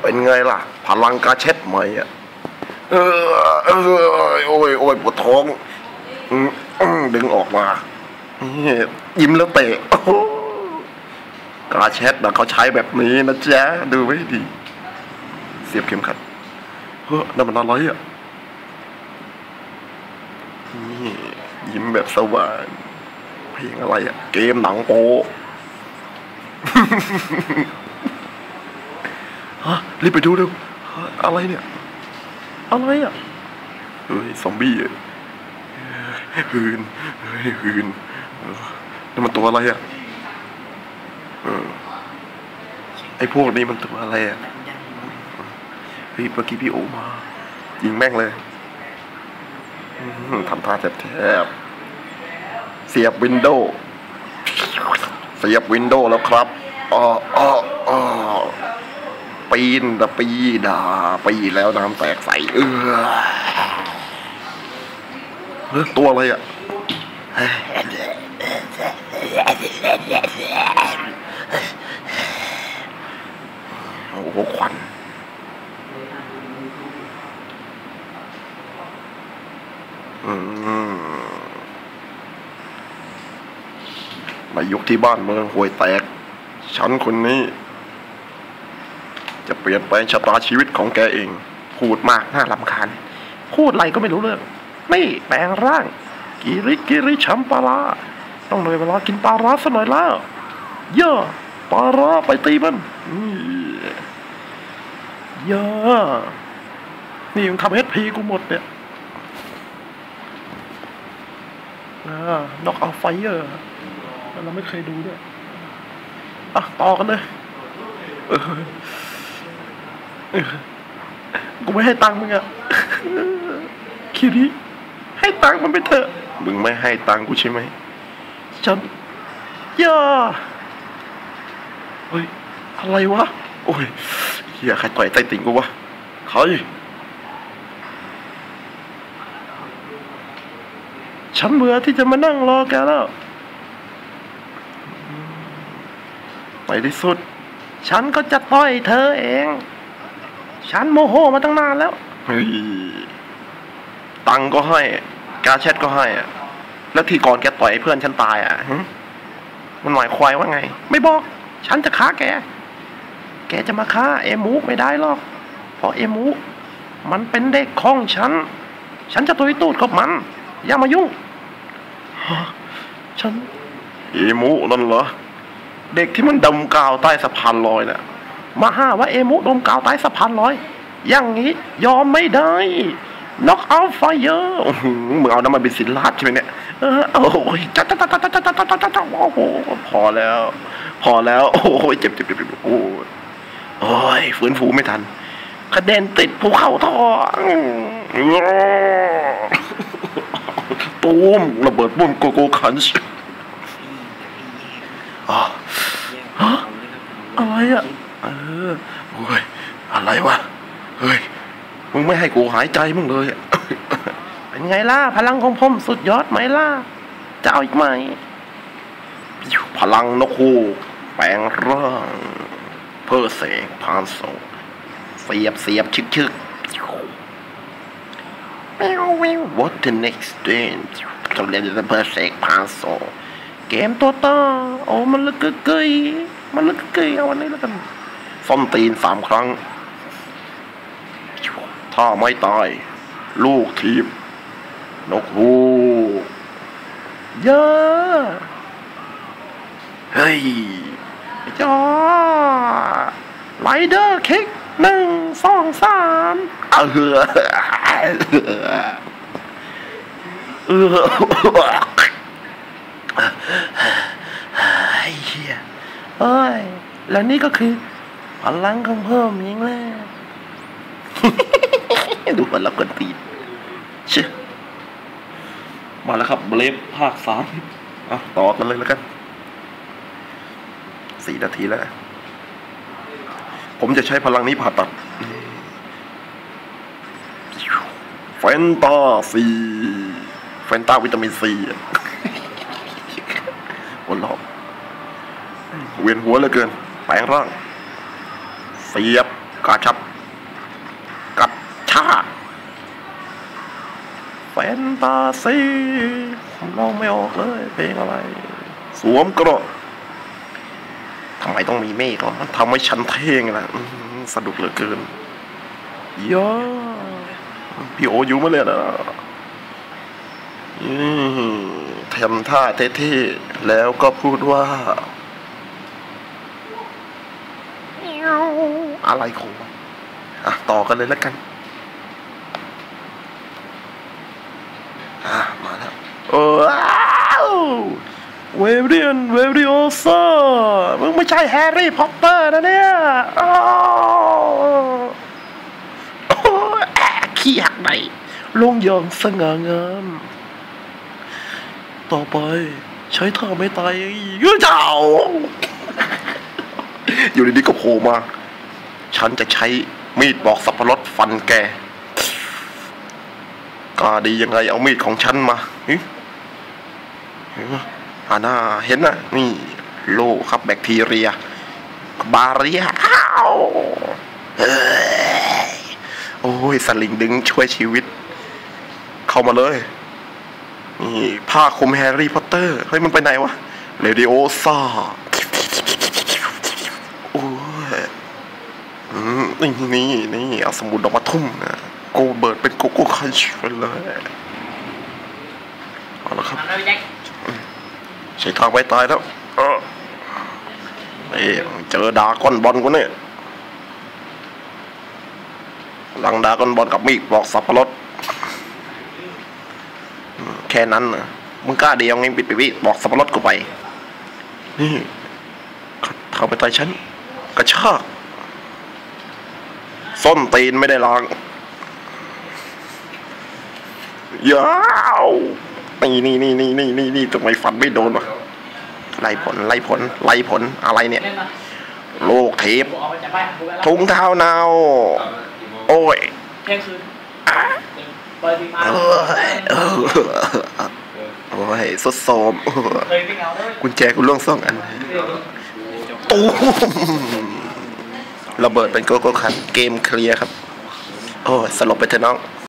เป็นไงล่ะ พลังกาเช็ดไหมอะเออเออโอ้ยโอ้ยปวดท้องดึงออกมา ยิ้มแล้วเตะกาเช็ดนะเขาใช้แบบนี้นะจ๊ะดูไว้ดี เสียบเข็มขัดเฮ้ยนั่นมันอะไรอะนี่ยิ้มแบบสว่างเพลงอะไรอะ เกมหนังโป๊ ฮะรีบไปดูเร็วอะไรเนี่ย อะไรอะ เฮ้ยซอมบี้อะหืนเฮ้ยหืนนี่มันตัวอะไรอะเออไอ้พวกนี้มันตัวอะไรอะเฮ้ยเมื่อกี้พี่โอมา ยิงแม่งเลยทำท่าแทบๆเสียบวินโดว์เสียบวินโดว์แล้วครับอ๋ออ๋ออ๋อ ปีนตะปีดาปีแล้วน้ำแตกใส่เออเฮ้ยตัวอะไรอะโอ้โหควันมในยุคที่บ้านเมืองห่วยแตก ฉันคนนี้ จะเปลี่ยนแปลงชะตาชีวิตของแกเอง พูดมากน่ารำคาญพูดอะไรก็ไม่รู้เรื่องนี่แปลงร่าง กิริกิริชัมปลาราต้องเลยเวลากินปลาร้าสักหน่อยแล้วเย่อปลาร้าไปตีมันนี่เย่อนี่มึงทำเอสพีกูหมดเนี่ยน็อกเอาไฟเออร์เราไม่เคยดูด้วย อะ ต่อกันเลย กูไม่ให้ตังค์มึงอะคิริ ให้ตังค์มันไปเถอะ มึงไม่ให้ตังค์กูใช่ไหมฉันย่าเฮ้ย อะไรวะ โอ้ยเฮียใครต่อยใต้ติ่งกูวะใครฉันเบื่อที่จะมานั่งรอแกแล้วไปที่สุด ฉันก็จะต่อยเธอเอง ฉันโมโหมาตั้งนานแล้วเฮ้ยตังค์ก็ให้ กาแชทก็ให้อะแล้วที่ก่อนแกต่อยไอ้เพื่อนฉันตายอะหึมันหมายควายว่าไง ไม่บอก ฉันจะฆ่าแก แกจะมาฆ่าเอมูไม่ได้หรอก เพราะเอมูมันเป็นเด็กของฉัน ฉันจะตุยตูดกับมัน อย่ามายุ่งฮะฉันเอมูนั่นเหรอ เด็กที่มันดมกาวใต้สะพานลอยน่ะ มาห้าว่าเอมุดมกาวใต้สะพานลอย อย่างนี้ ยอมไม่ได้น็อกเอาไฟเยอร์มึงเอาน้ำมันเป็นสินลาดใช่ไหมเนี่ยเออโอ้ยจ้าจ้าจ้าจ้าจ้าจ้าจ้าจ้าโอ้โหพอแล้ว พอแล้ว โอ้ยเจ็บเจ็บเจ็บเจ็บโอ้ยโอ้ยฟื้นฟูไม่ทันกระเด็นติดภูเขาท่อตูมระเบิดปุ้มโกโก้คันช์อ๋อฮะอะไรอะ เออโอ้ยอะไรวะเฮ้ยมึงไม่ให้กูหายใจมึงเลยเป็นไงล่ะพลังของผมสุดยอดไหมล่ะจะเอาอีกไหมพลังนกฮูกแปลงร่างเพื่อเสกพานโซเสียบเสียบชึกชึกแมวแมว What the next day จำเรียนเพื่อเสกพานโซเกมตัวต่อโอ้มันลึกกึกยมันลึกกึกยเอาวันนี้แล้วกัน ส้นตีนสามครั้ง ถ้าไม่ตาย ลูกทีม นกฮูกเยอะเฮ้ยจ้าไลเดอร์คิกหนึ่งสองสามเออเออไอ้เหี้ยเอ้ย แล้วนี่ก็คือ พลังของเพิ่มเองแหละดูมันรับกันตีนเชื่อมาแล้วครับเบลฟภาคสามอะต่อกันเลยแล้วกันสี่นาทีแล้ว ผมจะใช้พลังนี้ผ่าตัดแฟนตาซีแฟนตาวิตามินซีหัวเราะเวียนหัวเหลือเกินแปลงร่าง สียบกาชับกัดชาแฟนตาซีมองไม่ออกเลยเพลงอะไร สวมกระทำไมต้องมีเมฆวะมันทำให้ฉันเท่งนะอื้อหือสนุกเหลือเกินย่าพี่โออยู่มาเลยนะอืมทำท่าเท่ๆแล้วก็พูดว่า อะไรของมันอะต่อกันเลยแล้วกัน อะ มาแล้วโอ้เวเรียนเวริโอซ่ามึงไม่ใช่แฮร์รี่พอตเตอร์นะเนี่ยอ้โอ้แอะขี้หักไหนลงยองสง่างาม ต่อไปใช้ท่าไม่ตายยื้อเจ้าอยู่ดีๆก็โผล่มา ฉันจะใช้มีดปอกสับปะรดฟันแกกล้าดียังไงเอามีดของฉันมาเห็นไหมอาน่าเห็นนะนี่โลครับแบคทีเรีย บาเรียอ้าวโอ้ยสลิงดึงช่วยชีวิต เข้ามาเลยนี่ผ้าคลุมแฮร์รี่พอตเตอร์ เฮ้ย มันไปไหนวะเรดิโอซ่า โอ้ย อืม นี่นี่นี่เอาสมุดออกมาทุ่มนะโกเบิร์ดเป็นโกโก้คันช์ไปเลยเอาละครับทำได้ไหมแจ็คใช้ทางไปตายแล้วเออนี่เจอดาก้อนบอลกูเนี่ยหลังดาก้อนบอลกับมีดบอกสับปะรดอืมแค่นั้นนะมึงกล้าเดียวไงปิดไปวิบอกสับปะรดกูไปนี่เข้าไปใต้ชั้นกระชาก ส้นตีนไม่ได้ล้างยาวนี่นี่นี่นี่นี่นี่นี่ทำไมฟันไม่โดนวะไล่ผลไล่ผลไล่ผลอะไรเนี่ยเล่นมาโลกเทปกูออกไปจากบ้านกูไปแล้วถุงเท้านาวโอ้ยเที่ยงคืนเปิดทีมาเอ้ยเออโอ้ยสุดโสมเออเลยไม่เงาเลยกุญแจกูล่วงซ่องอัน ตูม ระเบิดเป็นโกโก้คันเกมเคลียร์ครับ โอ้ยสลบไปเถอะน้อง